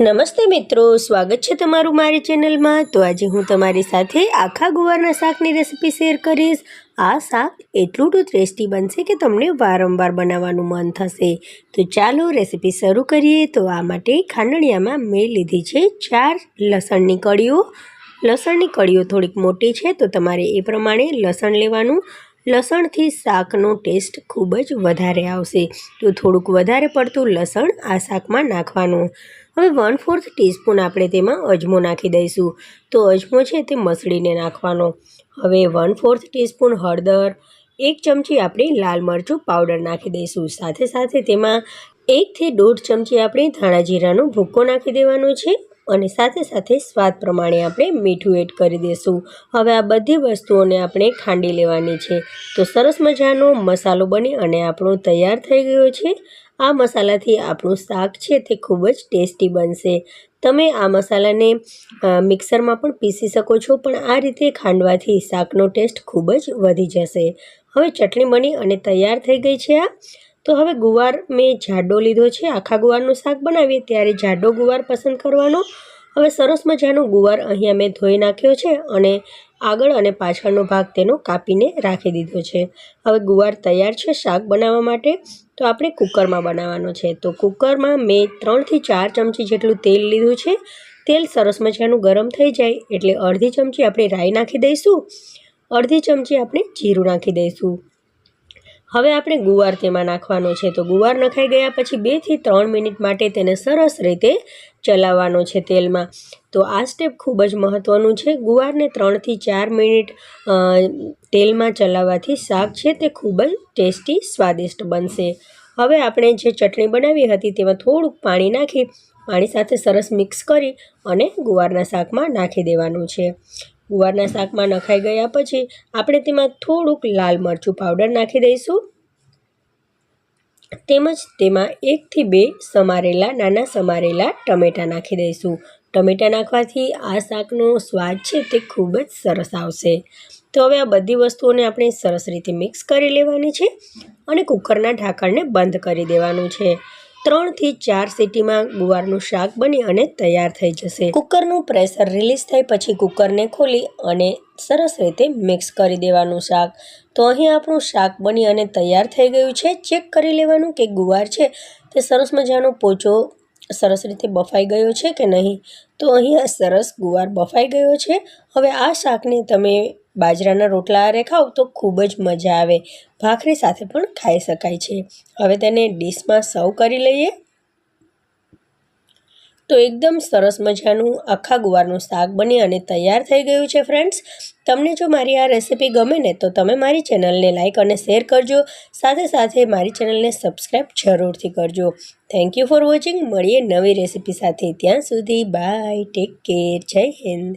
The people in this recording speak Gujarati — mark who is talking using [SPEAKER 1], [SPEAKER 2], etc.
[SPEAKER 1] નમસ્તે મિત્રો, સ્વાગત છે તમારું મારી ચેનલમાં. તો આજે હું તમારી સાથે આખા ગુવારના શાકની રેસીપી શેર કરીશ. આ શાક એટલું તો ટેસ્ટી બનશે કે તમને વારંવાર બનાવવાનું મન થશે. તો ચાલો રેસીપી શરૂ કરીએ. તો આ માટે ખાંડણિયામાં મેં લીધી છે ચાર લસણની કળીઓ. લસણની કળીઓ થોડીક મોટી છે, તો તમારે એ પ્રમાણે લસણ લેવાનું. લસણથી શાકનો ટેસ્ટ ખૂબ જ વધારે આવશે. તો થોડુંક વધારે પડતું લસણ આ શાકમાં નાખવાનું. હવે વન ફોર્થ ટીસ્પૂન આપણે તેમાં અજમો નાખી દઈશું. તો અજમો છે તે મસળીને નાખવાનો. હવે વન ફોર્થ ટીસ્પૂન હળદર, એક ચમચી આપણે લાલ મરચું પાવડર નાખી દઈશું. સાથે સાથે તેમાં એકથી દોઢ ચમચી આપણે ધાણા જીરાનો ભૂક્કો નાખી દેવાનો છે. અને સાથે સાથે સ્વાદ પ્રમાણે આપણે મીઠું એડ કરી દઈશું હવે આ બધી વસ્તુઓને આપણે ખાંડી લેવાની છે. તો સરસ મજાનો મસાલો બની અને આપણો તૈયાર થઈ ગયો છે. આ મસાલાથી આપણું શાક છે તે ખૂબ જ ટેસ્ટી બનશે. તમે આ મસાલાને મિક્સરમાં પણ પીસી શકો છો, પણ આ રીતે ખાંડવાથી શાકનો ટેસ્ટ ખૂબ જ વધી જશે. હવે ચટણી બની અને તૈયાર થઈ ગઈ છે આ. તો હવે ગુવાર મેં જાડો લીધો છે, આખા ગુવારનું શાક બનાવીએ ત્યારે જાડો ગુવાર પસંદ કરવાનો. હવે સરસ મજાનો ગુવાર અહીંયા મેં ધોઈ નાખ્યો છે અને આગળ અને પાછળનો ભાગ તેનો કાપીને રાખી દીધો છે. હવે ગુવાર તૈયાર છે શાક બનાવવા માટે. તો આપણે કુકરમાં બનાવવાનો છે. તો કુકરમાં મેં ત્રણથી ચાર ચમચી જેટલું તેલ લીધું છે. તેલ સરસ મજાનું ગરમ થઈ જાય એટલે અડધી ચમચી આપણે રાઈ નાખી દઈશું. અડધી ચમચી આપણે જીરું નાખી દઈશું. હવે આપણે ગુવાર તેમાં નાખવાનો છે. તો ગુવાર નખાઈ ગયા પછી બેથી ત્રણ મિનિટ માટે તેને સરસ રીતે ચલાવવાનો છે તેલમાં. તો આ સ્ટેપ ખૂબ જ મહત્ત્વનું છે. ગુવારને ત્રણથી ચાર મિનિટ તેલમાં ચલાવવાથી શાક છે તે ખૂબ જ ટેસ્ટી, સ્વાદિષ્ટ બનશે. હવે આપણે જે ચટણી બનાવી હતી તેમાં થોડુંક પાણી નાખી, પાણી સાથે સરસ મિક્સ કરી અને ગુવારના શાકમાં નાખી દેવાનું છે. ગુવારના શાકમાં નખાઈ ગયા પછી આપણે તેમાં થોડુંક લાલ મરચું પાવડર નાખી દઈશું. તેમજ તેમાં એકથી બે સમારેલા, નાના સમારેલા ટમેટાં નાખી દઈશું. ટમેટાં નાખવાથી આ શાકનો સ્વાદ છે તે ખૂબ જ સરસ આવશે. તો હવે આ બધી વસ્તુઓને આપણે સરસ રીતે મિક્સ કરી લેવાની છે અને કુકરના ઢાંકણને બંધ કરી દેવાનું છે. ત્રણથી ચાર સીટીમાં ગુવારનું શાક બની અને તૈયાર થઈ જશે. કુકરનું પ્રેશર રિલીઝ થાય પછી કુકરને ખોલી અને સરસ રીતે મિક્સ કરી દેવાનું શાક. તો અહીં આપણું શાક બની અને તૈયાર થઈ ગયું છે. ચેક કરી લેવાનું કે ગુવાર છે તે સરસ મજાનો પોચો સરસ રીતે બફાઈ ગયો છે કે નહીં? તો અહીંયા સરસ ગુવાર બફાઈ ગયો છે. હવે આ શાકને તમે બાજરાના રોટલા હારે ખાઓ તો ખૂબ જ મજા આવે. ભાખરી સાથે પણ ખાઈ શકાય છે. હવે તેને ડીશમાં સર્વ કરી લઈએ. તો એકદમ સરસ મજાનું આખા ગુવારનું શાક બની અને તૈયાર થઈ ગયું છે ફ્રેન્ડ્સ તમને જો મારી આ રેસીપી ગમે ને, તો તમે મારી ચેનલને લાઇક અને શેર કરજો. સાથે સાથે મારી ચેનલને સબસ્ક્રાઈબ જરૂરથી કરજો. થેન્ક યુ ફોર વોચિંગ મળીએ નવી રેસીપી સાથે. ત્યાં સુધી બાય ટેક કેર જય હિન્દ.